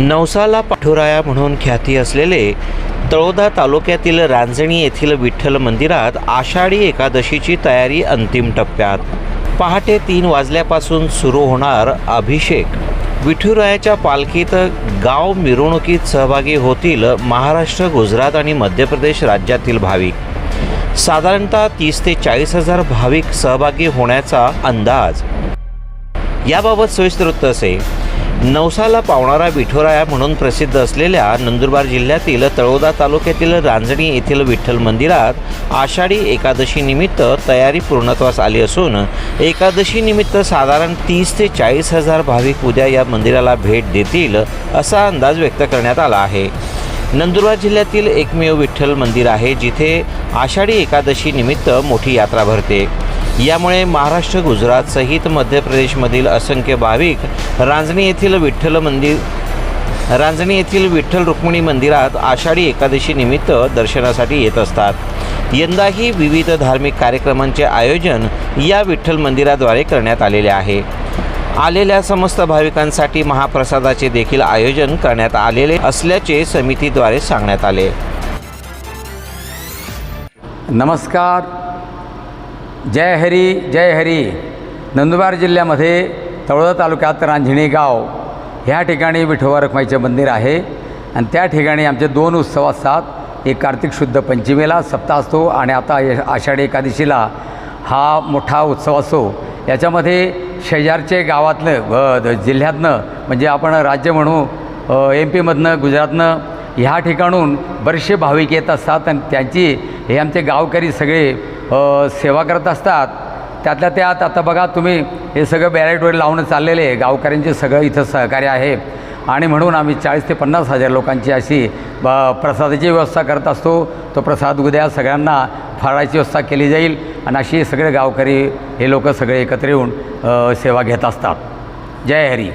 नवसाला पाठुराया म्हणून ख्याती असलेले तळोदा तालुक्यातील रांजणी येथील विठ्ठल मंदिरात आषाढी एकादशीची तयारी अंतिम टप्प्यात. पहाटे तीन वाजल्यापासून सुरू होणार अभिषेक. विठुरायाच्या पालखीत गाव मिरवणुकीत सहभागी होतील महाराष्ट्र गुजरात आणि मध्य प्रदेश राज्यातील भाविक. साधारणतः तीस ते चाळीस हजार भाविक सहभागी होण्याचा अंदाज. याबाबत सविस्तर वृत्त असे नवसाला पावणारा विठोराया म्हणून प्रसिद्ध असलेल्या नंदुरबार जिल्ह्यातील तळोदा तालुक्यातील रांजणी येथील विठ्ठल मंदिरात आषाढी एकादशीनिमित्त तयारी पूर्णत्वास आली असून एकादशीनिमित्त साधारण तीस ते चाळीस हजार भाविक उद्या या मंदिराला भेट देतील असा अंदाज व्यक्त करण्यात आला आहे. नंदुरबार जिल्ह्यातील एकमेव विठ्ठल मंदिर आहे जिथे आषाढी एकादशीनिमित्त मोठी यात्रा भरते. यामुळे महाराष्ट्र गुजरात सहित मध्य प्रदेशमधील असंख्य भाविक रांजणी येथील विठ्ठल मंदिर रांजणी येथील विठ्ठल रुक्मिणी मंदिरात आषाढी एकादशी निमित्त दर्शनासाठी येत असतात. यंदाही विविध धार्मिक कार्यक्रमांचे आयोजन या विठ्ठल मंदिराद्वारे करण्यात आलेले आहे. आलेल्या समस्त भाविकांसाठी महाप्रसादाचे देखील आयोजन करण्यात आलेले असल्याचे समितीद्वारे सांगण्यात आले. नमस्कार. जय हरी जय हरी. नंदुरबार जिल्ह्यामध्ये तळोदा तालुक्यात रांझिणी गाव ह्या ठिकाणी विठोबा रखमाईचे मंदिर आहे. आणि त्या ठिकाणी आमचे दोन उत्सव असतात. एक कार्तिक शुद्ध पंचमीला सप्ताह असतो आणि आता आषाढी एकादशीला हा मोठा उत्सव असतो. याच्यामध्ये शेजारचे गावातलं जिल्ह्यातनं म्हणजे आपण राज्य म्हणू एम पीमधनं गुजरातनं ह्या ठिकाणून बरेचसे भाविक येत असतात. आणि त्यांची हे आमचे गावकरी सगळे सेवा करत असतात. त्यातल्या त्यात आता बघा तुम्ही हे सगळं बॅरेट वगैरे लावणं चाललेले आहे. गावकऱ्यांचे सगळं इथं सहकार्य आहे. आणि म्हणून आम्ही चाळीस ते पन्नास हजार लोकांची अशी ब प्रसादाची व्यवस्था करत असतो. तो प्रसाद उद्या सगळ्यांना फराळाची व्यवस्था केली जाईल. आणि अशी सगळे गावकरी हे लोक सगळे एकत्र येऊन सेवा घेत असतात. जय हरी.